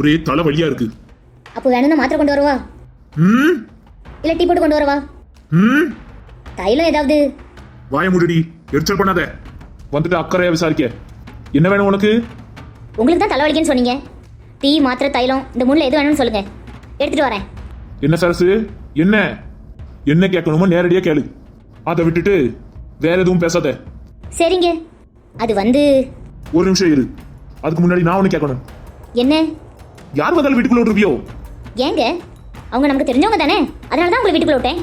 ஒரே தலை வலியா இருக்கு. அப்போ வேணும்னா மாத்திரை கொண்டு வரவா? ம்? இல்ல டீ போட்டு கொண்டு வரவா? ம்? தைலம் ஏதாவது? வாய முடுடி எரிச்சல் பண்ணாத. வந்துட்டு அக்கறையா விசாரிக்க. என்ன வேணும் உனக்கு? உங்களுக்கு தான் தலைவலிக்குன்னு சொன்னீங்க. டீ மாத்திரை தைலம் இந்த மூணுல எது வேணும்னு சொல்லுங்க. எடுத்துட்டு வரேன். என்ன சரசு? என்ன? என்ன கேட்கணுமோ நேரடியா கேளு. அதை விட்டுட்டு வேற எதுவும் பேசாத. சரிங்க. அது வந்து ஒரு நிமிஷம் இரு. அதுக்கு முன்னாடி நான் ஒன்று கேட்கணும். என்ன? யார் வந்தாலும் வீட்டுக்குள்ள விட்டுருவியோ ஏங்க அவங்க நமக்கு தெரிஞ்சவங்க தானே? அதனால தான் உங்களை வீட்டுக்குள்ள விட்டேன்.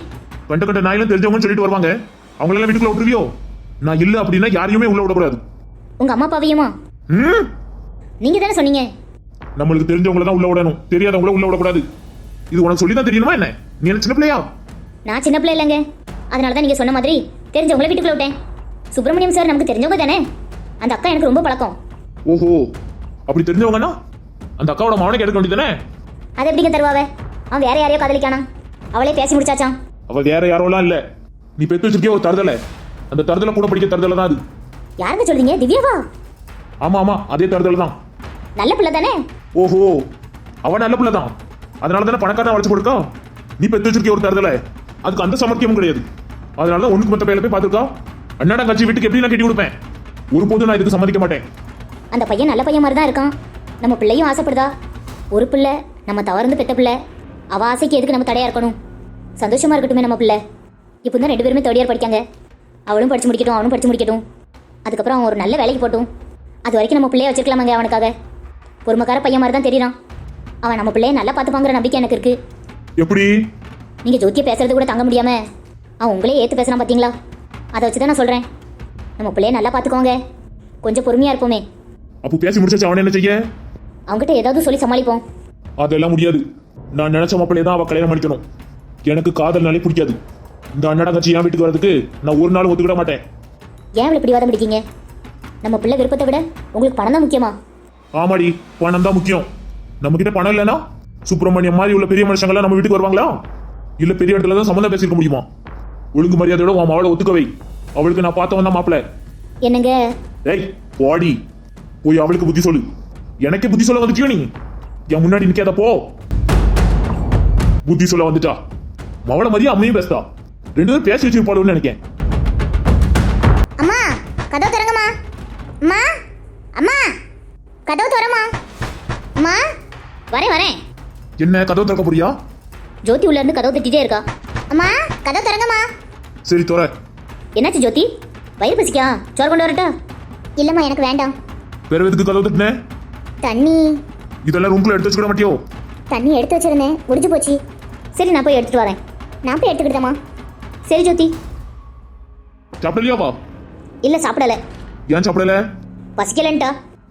கண்ட கண்ட நாயெல்லாம் தெரிஞ்சவங்கன்னு சொல்லிட்டு வருவாங்க. அவங்களெல்லாம் வீட்டுக்குள்ள விட்டுருவியோ நான் இல்ல அப்படின்னா யாரையுமே உள்ள விடக்கூடாது. உங்க அம்மா அப்பாவையுமா? ம்? நீங்க தானே சொன்னீங்க. நம்மளுக்கு தெரிஞ்சவங்கள தான் உள்ள விடணும். தெரியாதவங்கள உள்ள விடக்கூடாது. இது உனக்கு சொல்லி தான் தெரியணுமா என்ன? நீ என்ன சின்ன பிள்ளையா? நான் சின்ன பிள்ளை இல்லைங்க. அதனால தான் நீங்க சொன்ன மாதிரி தெரிஞ்சவங்கள வீட்டுக்குள்ள விட்டேன். சுப்பிரமணியம் சார் நமக்கு தெரிஞ்சவங்க தானே? அந்த அக்கா எனக்கு ரொம்ப பழக்கம். ஓஹோ. அப்படி தெரிஞ்சவங்கன்னா? அந்த அக்காவோட மவனை எடுக்க வேண்டியதானே அது எப்படிங்க தருவாவே? அவன் வேற யாரையோ காதலிக்கானா? அவளே பேசி முடிச்சாச்சான் அவ வேற யாரோலாம் இல்ல. நீ பெத்து வச்சிருக்கிய ஒரு தருதலை. அந்த தருதலை கூட படிக்க தருதலை தான் அது. யாருங்க சொல்றீங்க? திவ்யாவா? ஆமா ஆமா அதே தருதலை தான். நல்ல பிள்ளை தானே? ஓஹோ அவன் நல்ல பிள்ளை தான். அதனால தானே பணக்காரன் வளைச்சு கொடுக்கா? நீ பெத்து வச்சிருக்கிய ஒரு தருதலை. அதுக்கு அந்த சமர்த்தியமும் கிடையாது. அதனால தான் ஒண்ணுக்கு மத்த பையில போய் பார்த்துருக்கா? அண்ணாடா கட்சி வீட்டுக்கு எப்படி நான் கட்டி கொடுப்பேன்? ஒருபோதும் நான் இதுக்கு சம்மதிக்க மாட்டேன். அந்த பையன் நல்ல பையன் மாதிரி தான் இருக்கான். நம்ம பிள்ளையும் ஆசைப்படுதா? ஒரு பிள்ளை நம்ம தவறுந்து பெத்த பிள்ளை. அவ ஆசைக்கு எதுக்கு நம்ம தடையா இருக்கணும்? சந்தோஷமா இருக்கட்டுமே நம்ம பிள்ளை. இப்போ தான் ரெண்டு பேருமே தேர்ட் இயர் படிக்காங்க. அவளும் படிச்சு முடிக்கட்டும் அவனும் படிச்சு முடிக்கட்டும். அதுக்கப்புறம் அவன் ஒரு நல்ல வேலைக்கு போட்டும் அது வரைக்கும் நம்ம பிள்ளைய வச்சிருக்கலாமாங்க அவனுக்காக? பொறுமைக்கார பையன் மாதிரி தான் தெரியறான். அவன் நம்ம பிள்ளைய நல்லா பார்த்துப்பாங்கிற நம்பிக்கை எனக்கு இருக்கு. எப்படி? நீங்க ஜோதியை பேசுறது கூட தாங்க முடியாம அவன் உங்களே ஏத்து பேசுறான் பாத்தீங்களா? அதை வச்சு தான் நான் சொல்றேன். நம்ம பிள்ளைய நல்லா பார்த்துக்கோங்க. கொஞ்சம் பொறுமையா இருப்போமே. அப்போ பேசி முடிச்சாச்சு அவன் என்ன செய்ய? அவங்ககிட்ட ஏதாவது சொல்லி சமாளிப்போம். அதெல்லாம் முடியாது. நான் நினைச்ச மாப்பிள்ளைய தான் அவ கல்யாணம் பண்ணிக்கணும். எனக்கு காதல்னாலே பிடிக்காது. இந்த அண்ணாடா கட்சி என் வீட்டுக்கு வரதுக்கு நான் ஒரு நாள் ஒத்துக்கிட மாட்டேன். ஏன் இவ்வளவு பிடிவாதம் பிடிக்கீங்க? நம்ம பிள்ளை விருப்பத்தை விட உங்களுக்கு பணம் தான் முக்கியமா? ஆமாடி பணம் தான் முக்கியம். நம்ம கிட்ட பணம் இல்லைன்னா சுப்பிரமணியம் மாதிரி உள்ள பெரிய மனுஷங்களாம் நம்ம வீட்டுக்கு வருவாங்களா? இல்ல பெரிய இடத்துல தான் சம்மந்தம் பேசிக்க முடியுமா? ஒழுங்கு மரியாதையோட உன் அவளை ஒத்துக்கவை. அவளுக்கு நான் பார்த்தவன் தான் மாப்பிள்ள. என்னங்க? ஏய் வாடி போய் அவளுக்கு புத்தி சொல்லு. எனக்கே புத்தி சொல்ல வந்துட்டியோ நீ? என் முன்னாடி நிக்காத போ. புத்தி சொல்ல வந்துட்டா. மவளை மதியம் அம்மையும் பேசுதா. ரெண்டு பேரும் பேசி வச்சிருப்பாளுன்னு நினைக்கேன். அம்மா கதவு திறங்கம்மா. அம்மா அம்மா கதவு திறமா அம்மா வரேன் வரேன். என்ன கதவு திறக்க போறியா? ஜோதி உள்ள இருந்து கதவு தட்டிட்டே இருக்கா. அம்மா கதவு திறங்கம்மா. சரி தோற. என்னாச்சு ஜோதி? வயிறு பசிக்கா? சோறு கொண்டு வரட்டா? இல்லம்மா எனக்கு வேண்டாம். வேற எதுக்கு கதவு தட்டின? தண்ணி. இதெல்லாம் ரூம்குள்ள எடுத்து வச்சுக்கிட மாட்டியோ? தண்ணி எடுத்து வச்சிருந்தேன். முடிஞ்சு போச்சு. சரி நான் போய் எடுத்துட்டு வரேன். நான் போய் எடுத்துக்கிட்டேம்மா சரி ஜோதி. சாப்பிடலையாவா இல்லை சாப்பிடல. ஏன் சாப்பிடல? பசிக்கலன்ட்டா.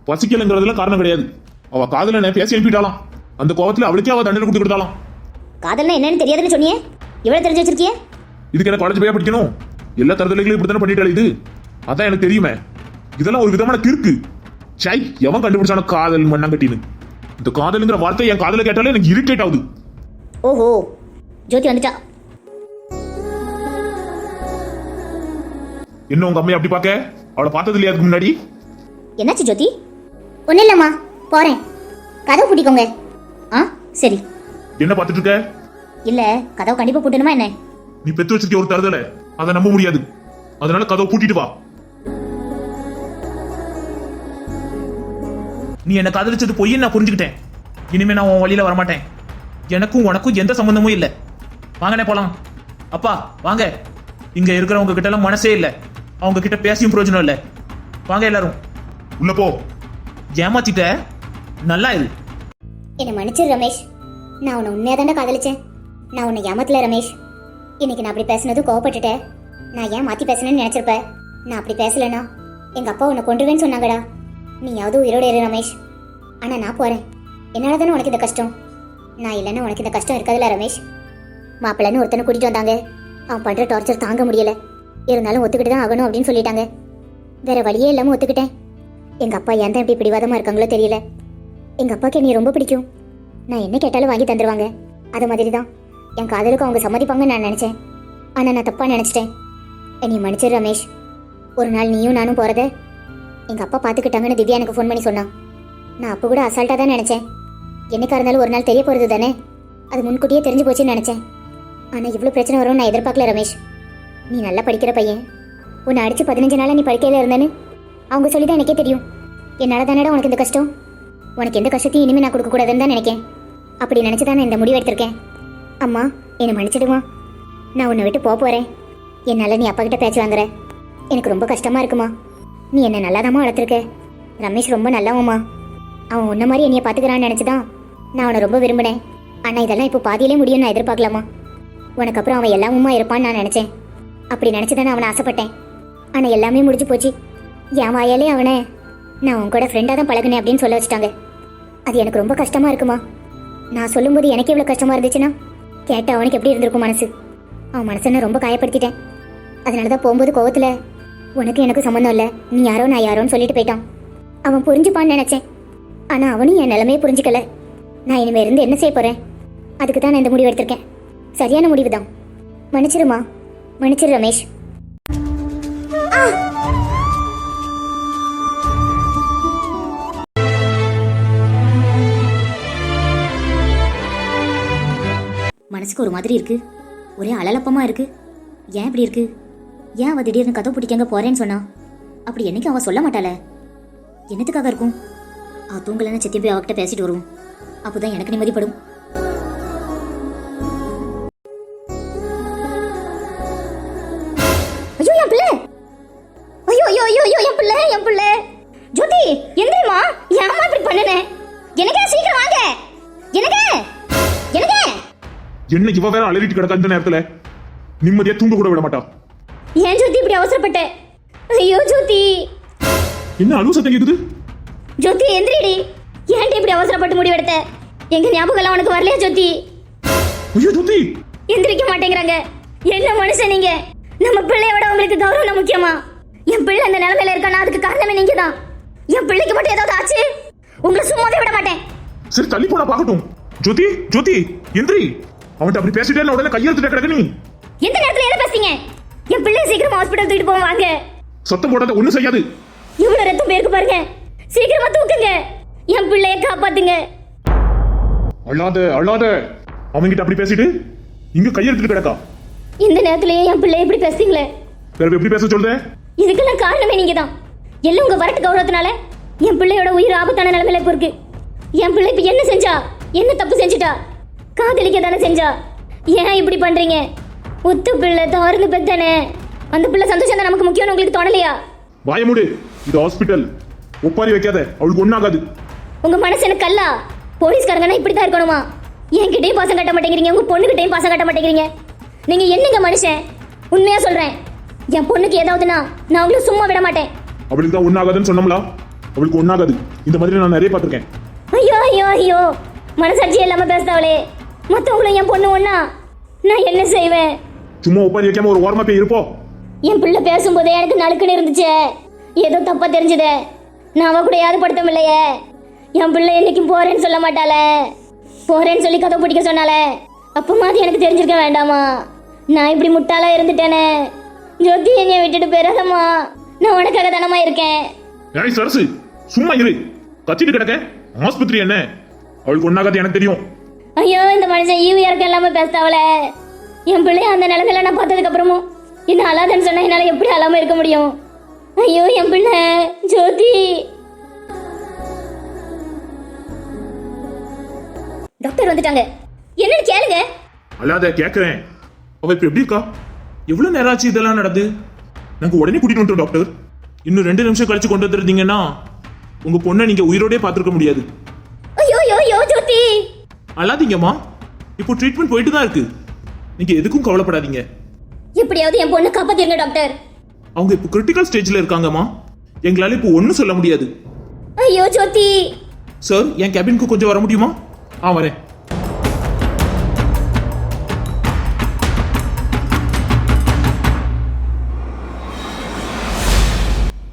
பசிக்கலைங்கிறதுலாம் காரணம் கிடையாது. அவ காதல நான் பேசி அனுப்பிட்டாலாம் அந்த கோவத்துல அவளுக்கே அவ தண்டனை கொடுத்து கொடுத்தாலாம் காதல்னா என்னன்னு தெரியாதுன்னு சொன்னியே? இவ்வளோ தெரிஞ்சு வச்சிருக்கியே? இதுக்கு என்ன காலேஜ் போய் படிக்கணும்? எல்லா தரதலைகளும் இப்படி தானே பண்ணிட்டாள் இது? அதான் எனக்கு தெரியுமே. இதெல்லாம் ஒரு விதமான கிறுக்கு. சை எவன் கண்டுபிடிச்சான காதல் மண்ணாங்கட்டின்னு. இந்த காதலுங்கிற வார்த்தை என் காதல கேட்டாலே எனக்கு இரிட்டேட் ஆகுது. ஓஹோ ஜோதி வந்துட்டா. என்ன உங்க அம்மையை அப்படி பார்க்க? அவளை பார்த்தது இல்லையா அதுக்கு முன்னாடி? என்னாச்சு ஜோதி? ஒன்றும் இல்லைம்மா போகிறேன் கதவு பூட்டிக்கோங்க. ஆ சரி. என்ன பார்த்துட்டு இருக்க? இல்லை கதவு கண்டிப்பாக பூட்டணுமா என்ன? நீ பெத்து வச்சிருக்க ஒரு தருதலை. அதை நம்ப முடியாது. அதனால கதவை பூட்டிட்டு வா. நீ என்ன காதலிச்சது பொய்ன்னு நான் புரிஞ்சுக்கிட்டேன். இனிமே நான் உன் வழியில வரமாட்டேன். எனக்கும் உனக்கும் எந்த சம்பந்தமும் இல்லை. வாங்கண்ணே போலாம். அப்பா வாங்க. இங்க இருக்கிறவங்க கிட்ட எல்லாம் மனசே இல்லை. அவங்க கிட்ட பேசியும் பிரயோஜனம் இல்லை. வாங்க எல்லாரும். உள்ள போ. ஏமாத்திட்ட? நல்லா இரு. என்னை மன்னிச்சிரு ரமேஷ். நான் உன்னை உண்மையாக தாண்டா காதலிச்சேன். நான் உன்னை ஏமாத்தல ரமேஷ். இன்னைக்கு நான் அப்படி பேசுனது கோவப்பட்டுட்டேன். நான் ஏன் மாற்றி பேசுனேன்னு நினச்சிருப்ப? நான் அப்படி பேசலனா எங்கள் அப்பா உன்னை கொண்டுருவேன்னு சொன்னாங்கடா. நீயாவது உயிரோட இரு ரமேஷ். ஆனால் நான் போகிறேன் என்னால் தானே உனக்கு இந்த கஷ்டம்? நான் இல்லைன்னா உனக்கு இந்த கஷ்டம் இருக்காதுல்ல ரமேஷ். மாப்பிள்ளைன்னு ஒருத்தனை கூட்டிகிட்டு வந்தாங்க. அவன் பண்ணுற டார்ச்சர் தாங்க முடியல. இருந்தாலும் ஒத்துக்கிட்டு தான் ஆகணும் அப்படின்னு சொல்லிட்டாங்க. வேற வழியே இல்லாமல் ஒத்துக்கிட்டேன். எங்கள் அப்பா ஏன் தான் இப்படி பிடிவாதமாக இருக்காங்களோ தெரியல. எங்கள் அப்பாக்கு நீ ரொம்ப பிடிக்கும். நான் என்ன கேட்டாலும் வாங்கி தந்துடுவாங்க அது மாதிரி தான் என் காதலுக்கு அவங்க சம்மதிப்பாங்கன்னு நான் நினச்சேன். ஆனால் நான் தப்பாக நினச்சிட்டேன். என்னை மன்னிச்சிரு ரமேஷ். ஒரு நாள் நீயும் நானும் போகிறத எங்க அப்பா பாத்துக்கிட்டாங்கன்னு திவ்யா எனக்கு ஃபோன் பண்ணி சொன்னான் நான் அப்போ கூட அசால்ட்டா தான் நினைச்சேன். என்னைக்கா இருந்தாலும் ஒரு நாள் தெரிய போறது தானே? அது முன்கூட்டியே தெரிஞ்சு போச்சுன்னு நினைச்சேன். ஆனா இவ்வளவு பிரச்சனை வரும்னு நான் எதிர்பார்க்கல ரமேஷ். நீ நல்லா படிக்கிற பையன். உன்னை அடிச்சு பதினஞ்சு நாளா நீ படிக்கையில இருந்தேன்னு அவங்க சொல்லி தான் எனக்கே தெரியும். என்னால தானடா உனக்கு இந்த கஷ்டம்? உனக்கு எந்த கஷ்டத்தையும் இனிமே நான் கொடுக்க கூடாதுன்னு தான் நினைக்கேன். அப்படி நினைச்சு தான் நான் இந்த முடிவு எடுத்திருக்கேன். அம்மா என்னை மன்னிச்சிடுமா? நான் உன்னை விட்டு போக போறேன். என்னால நீ அப்பா கிட்ட பேச்சு வாங்குற. எனக்கு ரொம்ப கஷ்டமா இருக்குமா? நீ என்ன நல்லாதாம்மா வளர்த்துருக்க? ரமேஷ் ரொம்ப நல்லவம்மா. அவன் உன்ன மாதிரி என்னைய பாத்துக்கிறான்னு நினைச்சுதான் நான் அவனை ரொம்ப விரும்பினேன். ஆனா இதெல்லாம் இப்போ பாதியிலே முடியும்னு நான் எதிர்பார்க்கலாமா உனக்கு அப்புறம் அவன் எல்லாமுமா இருப்பான்னு நான் நினைச்சேன். அப்படி நினைச்சுதானே அவனை ஆசைப்பட்டேன். ஆனா எல்லாமே முடிஞ்சு போச்சு. என் வாயாலே அவனை நான் உன் கூட ஃப்ரெண்டாக தான் பழகுனேன் அப்படின்னு சொல்ல வச்சுட்டாங்க. அது எனக்கு ரொம்ப கஷ்டமா இருக்குமா? நான் சொல்லும்போது எனக்கு எவ்வளோ கஷ்டமா இருந்துச்சுன்னா கேட்ட அவனுக்கு எப்படி இருந்திருக்கும் மனசு? அவன் மனசை நான் ரொம்ப காயப்படுத்திட்டேன். அதனால தான் போகும்போது கோவத்தில் உனக்கு எனக்கு சம்மந்தம் இல்லை. நீ யாரோ நான் யாரோன்னு சொல்லிட்டு போயிட்டான். அவன் புரிஞ்சுப்பான்னு நினைச்சேன். ஆனா அவனும் என் நிலைமையை புரிஞ்சுக்கல. நான் இனிமே இருந்து என்ன செய்ய போறேன்? அதுக்கு தான் நான் இந்த முடிவு எடுத்திருக்கேன். சரியான முடிவு தான் மன்னிச்சிருமா? மன்னிச்சிரு ரமேஷ். மனசுக்கு ஒரு மாதிரி இருக்கு. ஒரே அலலப்பமா இருக்கு. ஏன் இப்படி இருக்கு? ஏன் அவ திடீர்னு கதை பிடிக்கங்க போறேன்னு சொன்னா? அப்படி என்னைக்கு அவள் சொல்ல மாட்டாள? என்னத்துக்காக இருக்கும்? அவ தூங்கலன்னு செத்தி போய் அவகிட்ட பேசிட்டு வருவோம். அப்போதான் எனக்கு நிம்மதிப்படும். ஐயோ என் பிள்ளை! ஐயோ ஐயோ ஐயோ ஐயோ என் பிள்ளை என் பிள்ளை! ஜோதி எந்திரிமா ஏமா இப்படி பண்ணுனே? எனக்கு சீக்கிரம் வாங்க! எனக்கு! எனக்கு! என்ன இவ வேற அலறிட்டு கிடக்கா இந்த நேரத்துல? நிம்மதியா தூங்க கூட விட மாட்டா. ஏன் ஜோதி இப்படி அவசரப்பட்ட? ஐயோ ஜோதி. என்ன அலு சத்தம் கேக்குது? ஜோதி எந்திரிடி. ஏன்டி இப்படி அவசரப்பட்டு முடிவெடுத்த? எங்க ஞாபகம் எல்லாம் உனக்கு வரலையா ஜோதி? ஐயோ ஜோதி. எந்திரிக்க மாட்டேங்கிறாங்க. என்ன மனுஷன் நீங்க? நம்ம பிள்ளையோட உங்களுக்கு கௌரவம் முக்கியமா? என் பிள்ளை அந்த நிலைமையில இருக்கானா அதுக்கு காரணமே நீங்க தான் என் பிள்ளைக்கு மட்டும் ஏதாவது ஆச்சு? உங்களை சும்மாவே விட மாட்டேன். சரி தள்ளி போனா பாக்கட்டும் ஜோதி ஜோதி எந்திரி. அவன்கிட்ட அப்படி பேசிட்டே உடனே கையெழுத்துட்ட கிடக்க நீ. எந்த நேரத்துல என்ன பேசுறீங்க? என் பிள்ளைய சீக்கிரமா ஹாஸ்பிட்டல் தூக்கிட்டு போவோம் வாங்க. சத்தம் போடாத ஒண்ணும் செய்யாது. இவ்வளவு ரத்தம் பேருக்கு பாருங்க. சீக்கிரமா தூக்குங்க. என் பிள்ளைய காப்பாத்துங்க. அழாத அழாத. அவன்கிட்ட அப்படி பேசிட்டு இங்க கையெழுத்துட்டு கிடக்கா? இந்த நேரத்திலேயே என் பிள்ளை எப்படி பேசுறீங்களே? வேற எப்படி பேச சொல்றேன் இதுக்கெல்லாம் காரணமே நீங்க தான் எல்லாம் உங்க வரட்டு கௌரவத்தினால என் பிள்ளையோட உயிர் ஆபத்தான நிலைமையில இப்போ இருக்கு என் பிள்ளை இப்ப என்ன செஞ்சா? என்ன தப்பு செஞ்சுட்டா? காதலிக்க தானே செஞ்சா? ஏன் இப்படி பண்றீங்க? ஒத்து பிள்ளை தாருந்து பெத்தானே. அந்த பிள்ளை சந்தோஷம் தான் நமக்கு முக்கியம்னு உங்களுக்கு தோணலையா? வாய மூடு. இது ஹாஸ்பிட்டல் ஒப்பாரி வைக்காத. அவளுக்கு ஒண்ணாகாது உங்க மனசு எனக்கு கல்லா. போலீஸ்காரங்கன்னா இப்படி தான் இருக்கணுமா? என்கிட்டயும் பாசம் கட்ட மாட்டேங்கிறீங்க. உங்க பொண்ணுகிட்டயும் பாசம் கட்ட மாட்டேங்கிறீங்க. நீங்க என்னங்க மனுஷன்? உண்மையா சொல்றேன். என் பொண்ணுக்கு ஏதாவதுன்னா நான் உங்களை சும்மா விட மாட்டேன். அவளுக்கு தான் ஒண்ணாகாதுன்னு சொன்னோம்ல? அவளுக்கு ஒண்ணாகாது இந்த மாதிரி நான் நிறைய பார்த்திருக்கேன். ஐயோ ஐயோ ஐயோ. மனசாட்சி இல்லாம பேசுதாவளே. மத்தவங்களும் என் பொண்ணு ஒண்ணா? நான் என்ன செய்வேன்? சும்மா ஒப்பாரி வைக்காம ஒரு ஓரமா போய் இருப்போம். என் பிள்ளை பேசும்போதே எனக்கு நடுக்குன்னு இருந்துச்சே. ஏதோ தப்பா தெரிஞ்சுதே. நான் அவ கூட யாரும் படுத்தம் இல்லையே என் பிள்ளை என்னைக்கும் போறேன்னு சொல்ல மாட்டாளே. போறேன்னு சொல்லி கதை பிடிக்க சொன்னாலே அப்பமா அது எனக்கு தெரிஞ்சிருக்க வேண்டாமா? நான் இப்படி முட்டாளா இருந்துட்டேனே. ஜோதி என்னைய விட்டுட்டு போயிடாதம்மா. நான் உனக்காக தானமா இருக்கேன். ஏய் சரசு சும்மா இரு. கத்திட்டு கிடக்க. ஆஸ்பத்திரி என்ன? அவளுக்கு ஒண்ணாகாது எனக்கு தெரியும். ஐயோ இந்த மனுஷன் ஈவு இறக்கம் இல்லாம பேசுதாவளே என் பிள்ளைய அந்த நிலைமையில நான் பார்த்ததுக்கு அப்புறமும் என்ன அழாதன்னு சொன்னா என்னால எப்படி அழாம இருக்க முடியும்? ஐயோ என் பிள்ளை ஜோதி. டாக்டர் வந்துட்டாங்க. என்னன்னு கேளுங்க. அல்லாத கேக்குறேன். அவ இப்ப எப்படி இருக்கா? எவ்வளவு நேரம் ஆச்சு இதெல்லாம் நடந்து? நாங்க உடனே கூட்டிட்டு வந்துட்டோம் டாக்டர். இன்னும் ரெண்டு நிமிஷம் கழிச்சு கொண்டு வந்துருந்தீங்கன்னா உங்க பொண்ணை நீங்க உயிரோடே பார்த்திருக்க முடியாது. ஐயோ ஐயோ ஜோதி. அல்லாதீங்கம்மா இப்போ ட்ரீட்மெண்ட் போயிட்டு தான் இருக்கு. நீங்க எதுக்கும் கவலைப்படாதீங்க. எப்படியாவது என் பொண்ணை காப்பாத்திருங்க டாக்டர். அவங்க இப்போ கிரிட்டிக்கல் ஸ்டேஜ்ல இருக்காங்கம்மா. எங்களால இப்போ ஒன்றும் சொல்ல முடியாது. ஐயோ ஜோதி. சார் என் கேபினுக்கு கொஞ்சம் வர முடியுமா? ஆ வரேன்.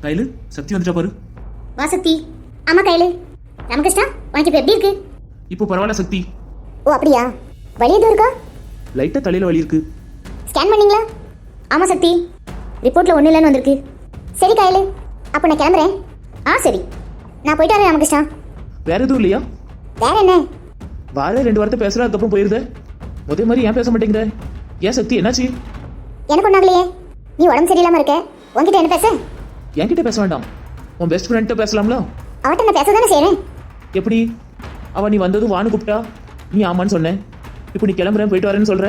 கையில சக்தி வந்துட்டா பாரு. வாசக்தி ஆமா கையில ராமகிருஷ்ணா உனக்கு இப்ப எப்படி இருக்கு? இப்போ பரவாயில்ல சக்தி. ஓ அப்படியா? வலி எதுவும் இருக்கா? லைட்டா தலையில வலி இருக்கு. ஸ்கேன் பண்ணீங்களா? ஆமாம் சக்தி. ரிப்போர்ட்டில் ஒன்றும் இல்லைன்னு வந்திருக்கு. சரி கையில். அப்போ நான் கிளம்புறேன். ஆ சரி. நான் போயிட்டு வரேன் ராமகிருஷ்ணா. வேற எதுவும் இல்லையா? வேற என்ன? வார ரெண்டு வாரத்தை பேசுற அதுக்கப்புறம் போயிருத. முதல் மாதிரி ஏன் பேச மாட்டேங்கிற? ஏன் சக்தி என்னாச்சு? எனக்கு ஒன்றாகலையே நீ உடம்பு சரியில்லாம இருக்க. உன்கிட்ட என்ன பேச? என்கிட்ட பேச வேண்டாம். உன் பெஸ்ட் ஃப்ரெண்ட்ட பேசலாம்ல? அவட்ட நான் பேச தானே செய்கிறேன் எப்படி? அவ நீ வந்ததும் வான்னு கூப்பிட்டா? நீ ஆமான்னு சொன்னேன். இப்போ நீ கிளம்புறேன் போயிட்டு வரேன்னு சொல்ற?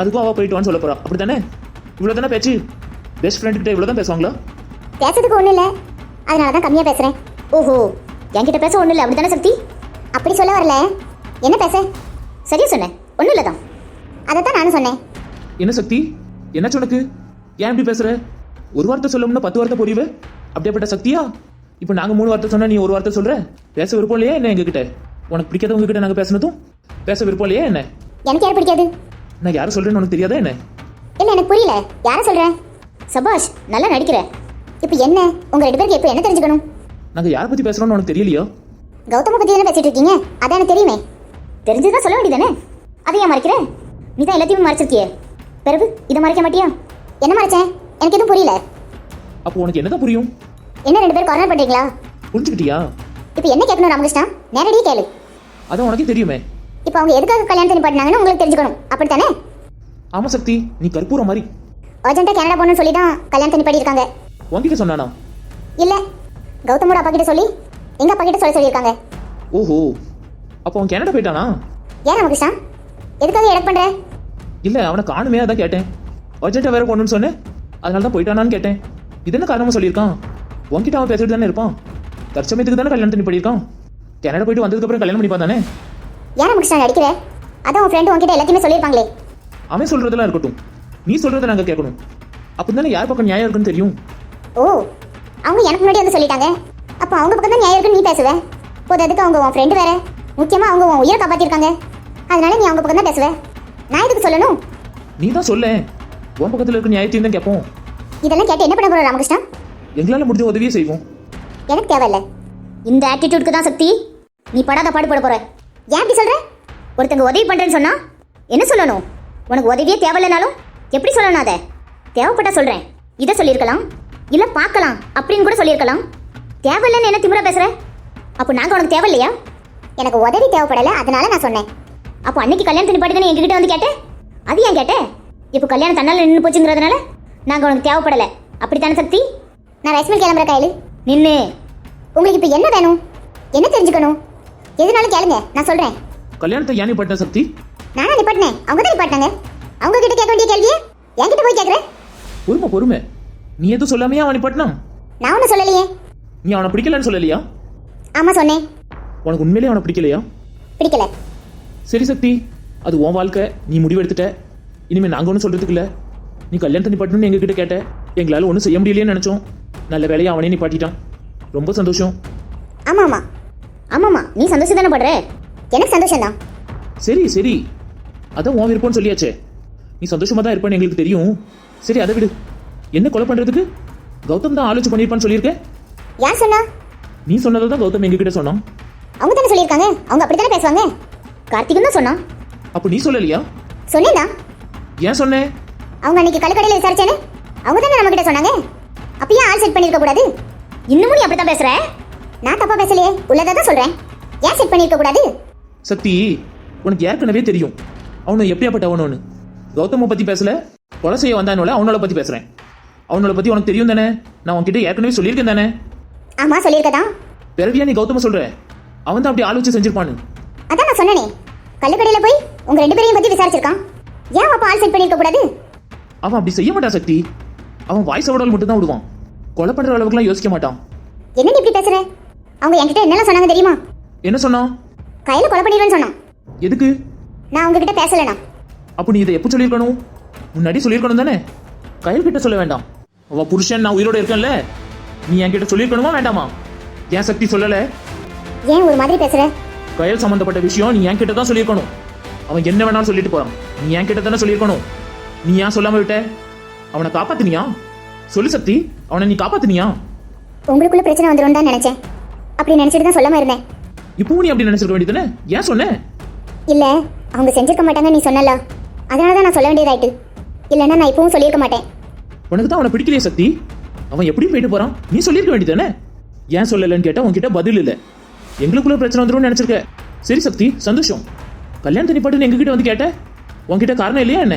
அதுக்கும் அவ போயிட்டு வான்னு சொல்ல போறா. அப்படி தானே இவ்வளோ தானே பேச்சு? பெஸ்ட் ஃப்ரெண்ட் கிட்ட இவ்வளோ தான் பேசுவாங்களா? பேசுறதுக்கு ஒன்றும் இல்லை. அதனால தான் கம்மியாக பேசுகிறேன் ஓஹோ என்கிட்ட பேச ஒன்றும் இல்லை. அப்படி தானே சக்தி? அப்படி சொல்ல வரல. என்ன பேச? சரியா சொன்னேன் ஒன்றும் இல்லை தான் அதை தான் நானும் சொன்னேன். என்ன சக்தி? என்னாச்சு உனக்கு ஏன் இப்படி பேசுற? ஒரு வார்த்தை சொல்லணும்னா பத்து வார்த்தை புரியுவே அப்படியேப்பட்ட சக்தியா? இப்போ நாங்கள் மூணு வார்த்தை சொன்னா நீ ஒரு வார்த்தை சொல்ற? பேச விருப்பம் இல்லையா என்ன எங்ககிட்ட? உனக்கு பிடிக்காதவங்க கிட்ட நாங்கள் பேசினதும்? பேச விருப்பம் இல்லையா என்ன? எனக்கு யார் பிடிக்காது? நான் யாரை சொல்றேன்னு உனக்கு தெரியாதா என்ன? இல்லை எனக்கு புரியல. யாரை சொல்கிறேன் சபாஷ் நல்லா நடிக்கிற. இப்போ என்ன? உங்கள் ரெண்டு பேருக்கு இப்போ என்ன தெரிஞ்சுக்கணும்? நாங்கள் யாரை பற்றி பேசுகிறோம்னு உனக்கு தெரியலையோ? கௌதம பற்றி தானே பேசிட்டு இருக்கீங்க? அதான் எனக்கு தெரியுமே. தெரிஞ்சதுதான் சொல்ல வேண்டியதானே அதை ஏன் மறைக்கிற? நீ தான் எல்லாத்தையும் மறைச்சிருக்கியே. பிறகு இதை மறைக்க மாட்டியா? என்ன மறைச்சேன்? எனக்கு எதுவும் புரியல. அப்போ உனக்கு என்னதான் புரியும்? என்ன ரெண்டு பேரும் கார்னர் பண்ணுறீங்களா புரிஞ்சுக்கிட்டியா? இப்போ என்ன கேட்கணும் ராமகிருஷ்ணா? நேரடியாக கேளு. அதான் உனக்கே தெரியுமே. இப்போ அவங்க எதுக்காக கல்யாணத்தை நிப்பாட்டினாங்கன்னு உங்களுக்கு தெரிஞ்சுக்கணும். அப்படித்தானே? ஆமா சக்தி நீ கற்பூரம் மாதிரி. அர்ஜென்ட்டாக கனடா போகணும்னு சொல்லி தான் கல்யாணத்தை நிப்பாட்டியிருக்காங்க. உன்கிட்ட சொன்னானா? இல்லை. கௌதமோட அப்பா கிட்ட சொல்லி எங்கள் அப்பா கிட்ட சொல்ல சொல்லியிருக்காங்க. ஓஹோ. அப்போ அவன் கனடா போயிட்டானா? ஏன் ராமகிருஷ்ணா? எதுக்காக எடக் பண்ணுற இல்லை அவனை காணுமே அதான் கேட்டேன். அர்ஜென்ட்டாக வேற போகணும்னு சொன்னேன். அதனால தான் போயிட்டானான்னு கேட்டேன். இது என்ன காரணமாக சொல்லியிருக்கான்? உன்கிட்ட அவன் பேசிட்டு தானே இருப்பான்? தற்சமயத்துக்கு தானே கல்யாணத்தை பண்ணியிருக்கான் கனடா போயிட்டு வந்ததுக்கப்புறம் கல்யாணம் பண்ணிப்பான் தானே? ஏன் ராமகிருஷ்ணா நடிக்கிற அதான் உன் ஃப்ரெண்டு உன்கிட்ட எல்லாத்தையுமே சொல்லியிருப்பாங்களே. அவன் சொல்றதெல்லாம் இருக்கட்டும். நீ சொல்றதை நாங்கள் கேட்கணும். அப்போ தானே யார் பக்கம் நியாயம் இருக்குன்னு தெரியும்? ஓ அவங்க எனக்கு முன்னாடி வந்து சொல்லிட்டாங்க. அப்போ அவங்க பக்கம் தான் நியாயம் இருக்குன்னு நீ பேசுவ? போது அதுக்கு அவங்க உன் ஃப்ரெண்டு வேற. முக்கியமாக அவங்க உன் உயிரை காப்பாற்றிருக்காங்க அதனால நீ அவங்க பக்கம் தான் பேசுவ. நான் எதுக்கு சொல்லணும்? நீ தான் சொல்ல. உன் பக்கத்தில் இருக்க நியாயத்தையும் தான் கேட்போம். இதெல்லாம் கேட்டு என்ன பண்ண போற ராமகிருஷ்ணா? எங்களால் முடிஞ்ச உதவியே செய்வோம். எனக்கு தேவையில்ல. இந்த ஆட்டிடியூட்க்கு தான் சக்தி. நீ படாத பாடு போட போற. ஏன் அப்படி சொல்ற? ஒருத்தங்க உதவி பண்றேன்னு சொன்னா என்ன சொல்லணும்? உனக்கு உதவியே தேவையில்லைனாலும் எப்படி சொல்லணும் அதை? தேவைப்பட்டா சொல்றேன். இதை சொல்லியிருக்கலாம். இல்ல பார்க்கலாம். அப்படின்னு கூட சொல்லியிருக்கலாம். தேவையில்லைன்னு என்ன திமிரா பேசுற? அப்போ நாங்க உனக்கு தேவையில்லையா? எனக்கு உதவி தேவைப்படல அதனால நான் சொன்னேன். அப்போ அன்னைக்கு கல்யாணத்தை நிப்பாட்டி தானே எங்ககிட்ட வந்து கேட்டேன் அது ஏன் கேட்டேன் இப்போ கல்யாணம் தன்னால நின்று போச்சுங்கிறதுனால நாங்க உனக்கு தேவைப்படல. அப்படித்தானே சக்தி? நான் ரைஸ் மில் கிளம்புற கையில். நின்று உங்களுக்கு இப்போ என்ன வேணும்? என்ன தெரிஞ்சுக்கணும்? எதுனாலும் கேளுங்க நான் சொல்றேன். கல்யாணத்தை ஏன் பட்ட சக்தி? நானா நிப்பாட்டினேன் அவங்க தான் நிப்பாட்டினாங்க. அவங்க கிட்ட கேட்க வேண்டிய கேள்வியே என்கிட்ட போய் கேட்குறேன் பொறுமை பொறுமை. நீ எதுவும் சொல்லாமையா அவன் பட்டினான் நான் ஒன்றும் சொல்லலையே. நீ அவனை பிடிக்கலன்னு சொல்லலையா? ஆமா சொன்னேன். உனக்கு உண்மையிலேயே அவனை பிடிக்கலையா? பிடிக்கல. சரி சக்தி அது உன் வாழ்க்கை. நீ முடிவு எடுத்துட்ட. இனிமேல் நாங்கள் ஒன்றும் சொல்கிறதுக்கு இல்லை. நீ கல்யாணத்தை நிப்பாட்டணும்னு எங்ககிட்ட கேட்ட. எங்களால் ஒன்றும் செய்ய முடியலையேன்னு நினச்சோம். நல்ல வேலையை அவனே நிப்பாட்டிட்டான். ரொம்ப சந்தோஷம். ஆமா ஆமா. ஆமாம்மா நீ சந்தோஷம் தானே படுற? எனக்கு சந்தோஷம் தான் சரி சரி. அதான் உன் விருப்பம்னு சொல்லியாச்சே. நீ சந்தோஷமாக தான் இருப்பேன்னு எங்களுக்கு தெரியும். சரி அதை விடு. என்ன கொலை பண்ணுறதுக்கு கௌதம் தான் ஆலோசனை பண்ணியிருப்பான்னு சொல்லியிருக்கேன் யார் சொன்னா? நீ சொன்னதை தான் கௌதம் எங்ககிட்ட சொன்னான். அவங்க தானே சொல்லியிருக்காங்க? அவங்க அப்படி தானே பேசுவாங்க? கார்த்திகன் தான் சொன்னான். அப்போ நீ சொல்லலையா? சொன்னேன்டா. ஏன் சொன்னேன் அவங்க அன்னைக்கு கல்லுக்கடையில் விசாரிச்சேன்னு? அவங்க தானே நம்ம கிட்ட சொன்னாங்க? அப்ப ஏன் ஆள் செட் பண்ணிருக்க கூடாது. இன்னமும் நீ அப்படித்தான் பேசுற? நான் தப்பா பேசலையே. உள்ளதை தான் சொல்றேன். ஏன் செட் பண்ணிருக்க கூடாது? சக்தி உனக்கு ஏற்கனவே தெரியும். அவனை எப்படியாப்பட்டவனு கௌதமை பற்றி பேசல கொலை செய்ய வந்தானோல அவனோட பற்றி பேசுகிறேன் அவனோட பற்றி உனக்கு தெரியும் தானே? நான் உன்கிட்ட ஏற்கனவே சொல்லியிருக்கேன் தானே? ஆமா சொல்லியிருக்கதான் பிறவியா நீ கௌதம சொல்ற? அவன் தான் அப்படி ஆலோசிச்சு செஞ்சிருப்பான்னு. அதான் நான் சொன்னனே. கல்லுக்கடையில் போய் உங்க ரெண்டு பேரையும் பத்தி விசாரிச்சிருக்கான். ஏன் அப்ப ஆள் செட் பண்ணிருக்க கூடாது? அவன் அப்படி செய்ய மாட்டான் சக்தி அவன் வாய்ஸ் ஓடல் மட்டும் தான் விடுவான். கொலை பண்ணுற அளவுக்குலாம் யோசிக்க மாட்டான். என்ன இப்படி பேசுற? அவங்க என்கிட்ட என்னெல்லாம் சொன்னாங்க தெரியுமா? என்ன சொன்னான்? கையில கொலை பண்ணிடுவேன்னு சொன்னான். எதுக்கு? நான் உங்ககிட்ட பேசலனா அப்போ நீ இதை எப்போ சொல்லியிருக்கணும்? முன்னாடி சொல்லியிருக்கணும் தானே? கையில் கிட்ட சொல்ல வேண்டாம். அவன் புருஷன் நான் உயிரோட இருக்கேன்ல. நீ என்கிட்ட சொல்லியிருக்கணுமா வேண்டாமா? ஏன் சக்தி சொல்லலை? ஏன் ஒரு மாதிரி பேசுற? கயல் சம்பந்தப்பட்ட விஷயம் நீ என்கிட்ட தான் சொல்லியிருக்கணும். அவன் என்ன வேணாலும் சொல்லிட்டு போறான். நீ என்கிட்ட தானே சொல்லியிருக்கணும். நீ ஏன் சொல்லாம விட்ட? அவனை காப்பாத்தினியா? சொல்லு சக்தி அவனை நீ காப்பாத்தினியா? உங்களுக்குள்ள பிரச்சனை வந்துடும் தான் நினைச்சேன். அப்படி நினைச்சிட்டு தான் சொல்லாம இருந்தேன். இப்பவும் நீ அப்படி நினைச்சிருக்க வேண்டியதுதானே? ஏன் சொன்ன? இல்ல அவங்க செஞ்சிருக்க மாட்டாங்க நீ சொன்னல அதனால தான் நான் சொல்ல வேண்டியதாயிட்டு இல்லைன்னா நான் இப்பவும் சொல்லியிருக்க மாட்டேன். உனக்கு தான் அவனை பிடிக்கலையே சக்தி. அவன் எப்படி போயிட்டு போறான். நீ சொல்லியிருக்க வேண்டியதானே ஏன் சொல்லலைன்னு கேட்டா உன்கிட்ட பதில் இல்லை. எங்களுக்குள்ள பிரச்சனை வந்துரும்னு நினைச்சிருக்க. சரி சக்தி சந்தோஷம். கல்யாணத்தை நிப்பாட்டுன்னு எங்ககிட்ட வந்து கேட்ட? உன்கிட்ட காரணம் இல்லையா என்ன?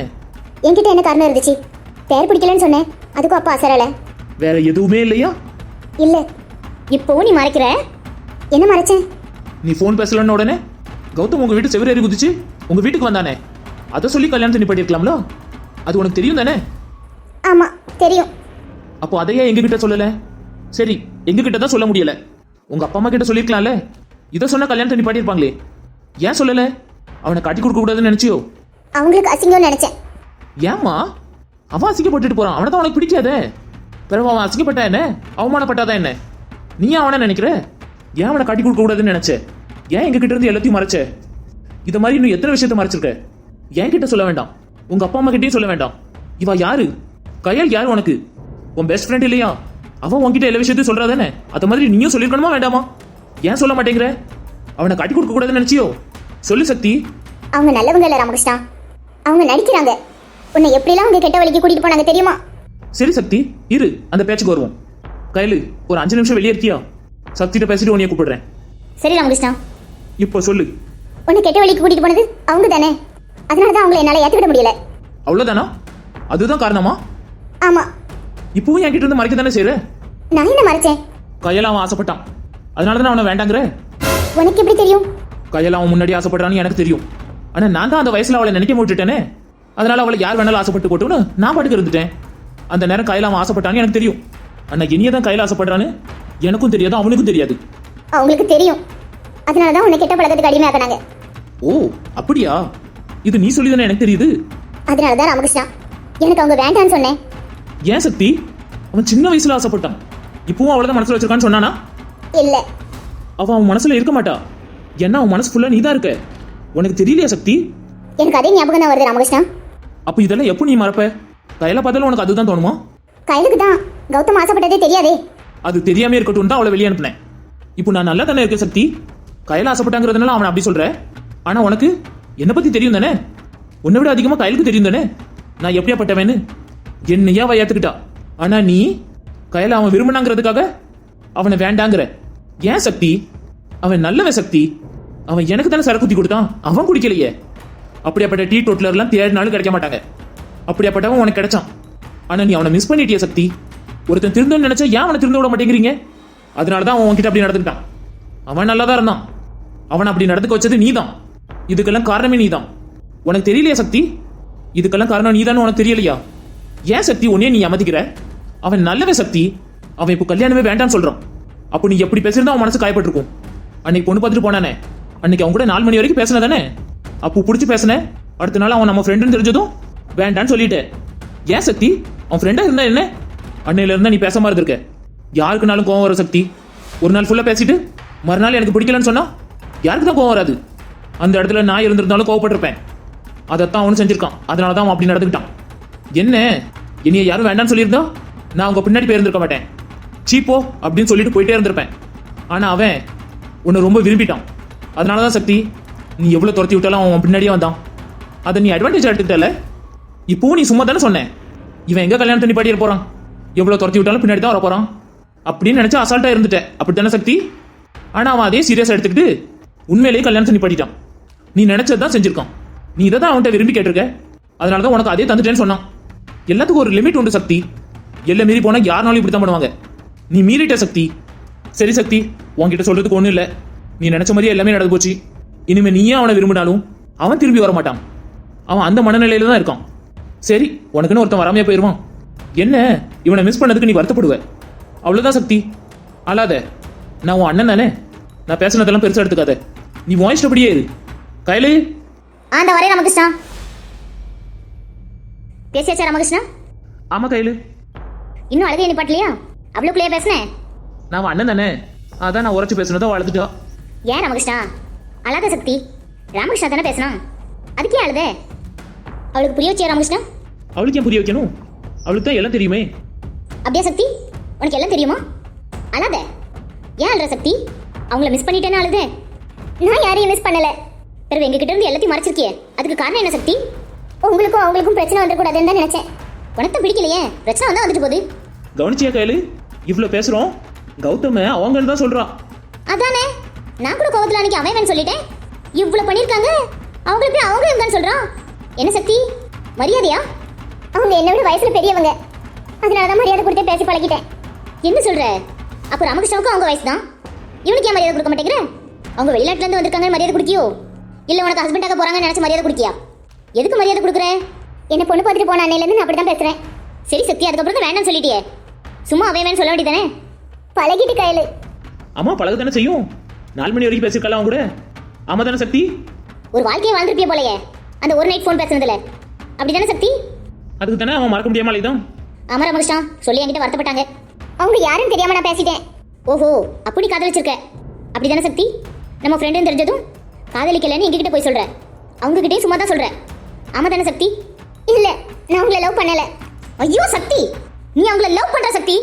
என்கிட்ட என்ன காரணம் இருந்துச்சு? பேர் பிடிக்கலன்னு சொன்னேன். அதுக்கும் அப்பா அசரல. வேற எதுவுமே இல்லையா? இல்ல. இப்போவும் நீ மறைக்கிற? என்ன மறைச்சேன்? நீ ஃபோன் பேசலன்னு உடனே? கௌதம் உங்க வீட்டு செவரேறி குதிச்சு உங்க வீட்டுக்கு வந்தானே? அதை சொல்லி கல்யாணத்தை நிப்பாட்டிருக்கலாம்ல அது உனக்கு தெரியும் தானே? ஆமா தெரியும். அப்போ அதையே எங்ககிட்ட சொல்லல? சரி எங்ககிட்ட தான் சொல்ல முடியல. உங்க அப்பா அம்மா கிட்ட சொல்லிருக்கலாம்ல இதை சொன்னா கல்யாணத்தை நிப்பாட்டியிருப்பாங்களே ஏன் சொல்லல? அவனை காட்டி கொடுக்க கூடாதுன்னு நினைச்சியோ? அவங்களுக்கு அசிங்கம்னு நினைச்சேன். ஏம்மா? அவன் அசிங்கப்பட்டுட்டு போறான். அவனை தான் உனக்கு பிடிக்காதே? பிறகு அவன் அசிங்கப்பட்டா என்ன? அவமானப்பட்டாதான் என்ன? நீ அவனை நினைக்கிற? ஏன் அவனை காட்டி கொடுக்க கூடாதுன்னு நினைச்ச? ஏன் எங்க கிட்ட இருந்து எல்லாத்தையும் மறைச்ச? இத மாதிரி இன்னும் எத்தனை விஷயத்த மறைச்சிருக்க? என் கிட்ட சொல்ல வேண்டாம். உங்க அப்பா அம்மா கிட்டயும் சொல்ல வேண்டாம். இவ யாரு? கையல் யாரு உனக்கு? உன் பெஸ்ட் ஃப்ரெண்ட் இல்லையா? அவன் உன்கிட்ட எல்லா விஷயத்தையும் சொல்றாதானே அத மாதிரி நீயும் சொல்லிருக்கணுமா வேண்டாமா? ஏன் சொல்ல மாட்டேங்கிற? அவனை காட்டி கொடுக்க கூடாதுன்னு நினைச்சியோ? சொல்லு சக்தி. அவங்க நல்லவங்க இல்ல ராமகிருஷ்ணா. அவங்க நடிக்கிறாங்க. உன்னை எப்படிலாம் அவங்க கெட்ட வழிக்கு கூட்டிட்டு போனாங்க தெரியுமா? சரி சக்தி இரு. அந்த பேச்சுக்கு வருவோம். கையலு ஒரு அஞ்சு நிமிஷம் வெளியே இருக்கியா? சக்திட்ட பேசிட்டு உன்னைய கூப்பிடுறேன். சரி ராமகிருஷ்ணா இப்போ சொல்லு. உன்னை கெட்ட வழிக்கு கூட்டிட்டு போனது அவங்க தானே. அதனால தான் அவங்கள என்னால ஏத்துக்கிட முடியல. அவ்வளவுதானா? அதுதான் காரணமா? ஆமா. இப்பவும் என்கிட்ட இருந்து மறைக்க தானே செய்யற நான் என்ன மறைச்சேன்? கையல அவன் ஆசைப்பட்டான். அதனால தான் அவனை வேண்டாங்கிற? உனக்கு எப்படி தெரியும்? கையல அவன் முன்னாடி ஆசைப்படுறான்னு எனக்கு தெரியும். ஆனா நான் தான் அந்த வயசுல அவளை நினைக்க விட்டுட்டேனே அதனால அவளை யார் வேணாலும் ஆசைப்பட்டு போட்டுன்னு நான் பாட்டுக்கு இருந்துட்டேன். அந்த நேரம் கையில அவன் ஆசைப்பட்டான்னு எனக்கு தெரியும். ஆனா இனியே தான் கையில ஆசைப்படுறான்னு எனக்கும் தெரியாது அவனுக்கும் தெரியாது. அவங்களுக்கு தெரியும். அதனால தான் உன்னை கெட்ட பழக்கத்துக்கு அடிமையாக்குனாங்க. ஓ அப்படியா? இது நீ சொல்லி தானே எனக்கு தெரியுது? அதனால தான் ராமகிருஷ்ணா எனக்கு அவங்க வேண்டான்னு சொன்னேன். ஏன் சக்தி? அவன் சின்ன வயசுல ஆசைப்பட்டான். இப்பவும் அவளதான் மனசுல வச்சிருக்கான்னு சொன்னானா? இல்ல. அவன் அவன் மனசுல இருக்க மாட்டா. ஏன்னா அவன் மனசு ஃபுல்லா நீ தான் இருக்க. உனக்கு தெரியலையா சக்தி? எனக்கு அதே ஞாபகம் தான் வருது ராமகிருஷ்ணா. அப்ப இதெல்லாம் எப்போ நீ மறப்ப? கையில பார்த்தாலும் உனக்கு அதுதான் தோணுமா? கைலுக்கு தான். கௌதம் ஆசைப்பட்டதே தெரியாதே. அது தெரியாம இருக்கட்டும் தான் அவளை வெளியே அனுப்புனேன். இப்போ நான் நல்லா தானே இருக்கேன் சக்தி? கையில் ஆசைப்பட்டாங்கிறதுனால அவன் அப்படி சொல்ற. ஆனா உனக்கு என்னை பத்தி தெரியும் தானே? உன்னை விட அதிகமா கையலுக்கு தெரியும் தானே? நான் எப்படியாப்பட்டவன்னு என்னையா அவ ஏத்துக்கிட்டா? ஆனா நீ கையில அவன் விரும்பினாங்கிறதுக்காக அவனை வேண்டாங்கிற. ஏன் சக்தி? அவன் நல்லவன் சக்தி. அவன் எனக்கு தானே சரக்குத்தி கொடுத்தான். அவன் குடிக்கலையே. அப்படியாப்பட்ட டீ டோட்லர்லாம் தேடினாலும் கிடைக்க மாட்டாங்க. அப்படியாப்பட்டவன் உனக்கு கிடைச்சான். ஆனா நீ அவனை மிஸ் பண்ணிட்டிய சக்தி. ஒருத்தன் திருந்தோன்னு நினைச்சா ஏன் அவனை திருந்த விட மாட்டேங்கிறீங்க? அதனால தான் அவன் உன்கிட்ட அப்படி நடந்துக்கிட்டான். அவன் நல்லா தான் இருந்தான். அவன் அப்படி நடந்துக்க வச்சது நீதான். இதுக்கெல்லாம் காரணமே நீதான். உனக்கு தெரியலையா சக்தி? இதுக்கெல்லாம் காரணம் நீதான் உனக்கு தெரியலையா? ஏன் சக்தி உன்னே நீ அமதிக்கிற அவன் நல்லவன் சக்தி. அவன் இப்போ கல்யாணமே வேண்டாம்னு சொல்றான். அப்போ நீ எப்படி பேசியிருந்தா அவன் மனசு காயப்பட்டிருக்கும்? அன்னைக்கு பொண்ணு பார்த்துட்டு போனானே. அன்னைக்கு அவன் கூட நாலு மணி வரைக்கும் பேசின தானே? அப்போ பிடிச்சி பேசினேன். அடுத்த நாள் அவன் நம்ம ஃப்ரெண்டுன்னு தெரிஞ்சதும் வேண்டான்னு சொல்லிட்டேன். ஏன் சக்தி? அவன் ஃப்ரெண்டா இருந்தா என்ன? அன்னையில இருந்தா நீ பேசாம இருந்திருக்க. யாருக்குனாலும் கோவம் வர சக்தி. ஒரு நாள் ஃபுல்லா பேசிட்டு மறுநாள் எனக்கு பிடிக்கலன்னு சொன்னா யாருக்கு தான் கோவம் வராது. அந்த இடத்துல நான் இருந்திருந்தாலும் கோவப்பட்டிருப்பேன். அதைத்தான் அவனும் செஞ்சிருக்கான். அதனால தான் அவன் அப்படி நடந்துக்கிட்டான். என்ன? என்னைய யாரும் வேண்டாம்னு சொல்லியிருந்தா? நான் அவங்க பின்னாடி போயிருந்திருக்க மாட்டேன். சீப்போ அப்படின்னு சொல்லிட்டு போயிட்டே இருந்திருப்பேன். ஆனா அவன் உன்னை ரொம்ப விரும்பிட்டான். அதனால தான் சக்தி நீ எவ்வளோ துரத்தி விட்டாலும் அவன் பின்னாடியே வந்தான். அதை நீ அட்வான்டேஜ் எடுத்துக்கிட்டல இப்போவும் நீ சும்மா தானே சொன்னேன் இவன் எங்க கல்யாணத்தை நிப்பாட்டிட போறான்? எவ்வளோ துரத்தி விட்டாலும் பின்னாடி தான் வர அப்படின்னு நினச்சி அசால்ட்டாக இருந்துட்டேன். அப்படித்தானே சக்தி? ஆனால் அவன் அதே சீரியஸாக எடுத்துக்கிட்டு உண்மையிலேயே கல்யாணத்தை நிப்பாட்டிட்டான். நீ நினைச்சதுதான் செஞ்சிருக்கான். நீ இதை தான் அவன்கிட்ட விரும்பி கேட்டிருக்க. அதனால தான் உனக்கு அதே தந்துட்டேன்னு சொன்னான். எல்லாத்துக்கும் ஒரு லிமிட் உண்டு சக்தி. எல்லாம் மீறி போனால் யாருனாலும் இப்படி தான் பண்ணுவாங்க. நீ மீறிட்ட சக்தி. சரி சக்தி உன்கிட்ட சொல்றதுக்கு ஒன்றும் இல்லை. நீ நினச்ச மாதிரியே எல்லாமே நடந்து போச்சு. இனிமேல் நீயே அவனை விரும்பினாலும் அவன் திரும்பி வர மாட்டான் அவன் அந்த மனநிலையில தான் இருக்கான். சரி உனக்குன்னு ஒருத்தன் வராமையே போயிடுவான் என்ன? இவனை மிஸ் பண்ணதுக்கு நீ வருத்தப்படுவ. அவ்வளவுதான் சக்தி. அழாத. நான் உன் அண்ணன் தானே. நான் பேசுனதெல்லாம் பெருசா எடுத்துக்காத. நீ உன் இஷ்டப்படியே இரு. கையிலே. ஆண்ட வரே ராமகிருஷ்ணா. பேசியாச்சா ராமகிருஷ்ணா? ஆமா கையில. இன்னும் அழுகை நிப்பாட்டலையா? அவ்வளோக்குள்ளேயே பேசினேன் நான் உன் அண்ணன் தானே. அதான் நான் உரைச்சு பேசுனதோ வளர்த்துட்டா ஏன் ராமகிருஷ்ணா? அழாத சக்தி. ராமகிருஷ்ணா தானே பேசினான். அதுக்கே அழுதே? அவளுக்கு புரிய வச்சியா ராமகிருஷ்ணா? அவளுக்கு ஏன் புரிய வைக்கணும்? அவளுக்கு தான் எல்லாம் தெரியுமே. அப்படியா சக்தி? உனக்கு எல்லாம் தெரியுமா? அழாத. ஏன் அழுற சக்தி? அவங்கள மிஸ் பண்ணிட்டேன்னு அழுதே. நான் யாரையும் மிஸ் பண்ணல. பிறகு எங்க கிட்ட இருந்து எல்லாத்தையும் மறைச்சிருக்கியே. அதுக்கு காரணம் என்ன சக்தி? உங்களுக்கும் அவங்களுக்கும் பிரச்சனை வந்துடக்கூடாதுன்னு தான் நினைச்சேன். உனக்கு பிடிக்கலையே. பிரச்சனை வந்தா வந்துட்டு போகுது. கவனிச்சியா கையில? இவ்வளோ பேசுறோம். கௌதம அவங்க தான் சொல்றான் அதானே? நான் கூட கோவத்துல அன்னைக்கு அவன் சொல்லிட்டேன். இவ்வளவு பண்ணிருக்காங்க அவங்களுக்கு அவங்க இவங்கன்னு சொல்றான். என்ன சக்தி? மரியாதையா? அவங்க என்னை விட வயசுல பெரியவங்க. அதனால தான் மரியாதை கொடுத்தே பேசி பழகிட்டேன். என்ன சொல்ற? அப்போ ராமகிருஷ்ணாவுக்கும் அவங்க வயசு தான் இவனுக்கு ஏன் மரியாதை கொடுக்க மாட்டேங்கிற? அவங்க வெளிநாட்டுல இருந்து வந்திருக்காங்க மரியாதை கொடுக்கியோ? இல்ல உனக்கு ஹஸ்பண்டாக போறாங்கன்னு நினைச்சு மரியாதை கொடுக்கியா? எதுக்கு மரியாதை கொடுக்குற? என்ன பொண்ணு பார்த்துட்டு போன அன்னையிலேருந்து நான் அப்படி தான் பேசுறேன். சரி சக்தி அதுக்கப்புறம் தான் வேண்டாம்னு சொல்லிட்டியே. சும்மா அவன் வேணும் சொல்ல வேண்டியதானே? பழகிட்டு கையில். அம்மா பழகு தானே செய்யும்? நாலு மணி வரைக்கும் பேசிருக்கலாம் அவன் கூட? ஆமா தானே சக்தி? ஒரு வாழ்க்கையை வாழ்ந்துருப்பிய போலயே. அந்த ஒரு நைட் ஃபோன் பேசுனதுல. அப்படிதானே சக்தி? அதுக்கு தானே அவன் மறக்க முடியாம அலைதான் அமர ராமகிருஷ்ணா சொல்லி என்கிட்ட வருத்தப்பட்டாங்க. அவங்க யாருன்னு தெரியாம நான் பேசிட்டேன். ஓஹோ அப்படி காதலிச்சிருக்க அப்படிதானே சக்தி? நம்ம ஃப்ரெண்டுன்னு தெரிஞ்சதும் காதலிக்கலன்னு எங்ககிட்ட போய் சொல்ற. அவங்க கிட்டே சும்மா தான் சொல்ற. ஆமா தானே சக்தி? இல்ல நான் உங்களை லவ் பண்ணல. ஐயோ சக்தி! நீ அவங்கள லவ் பண்ற சக்தி?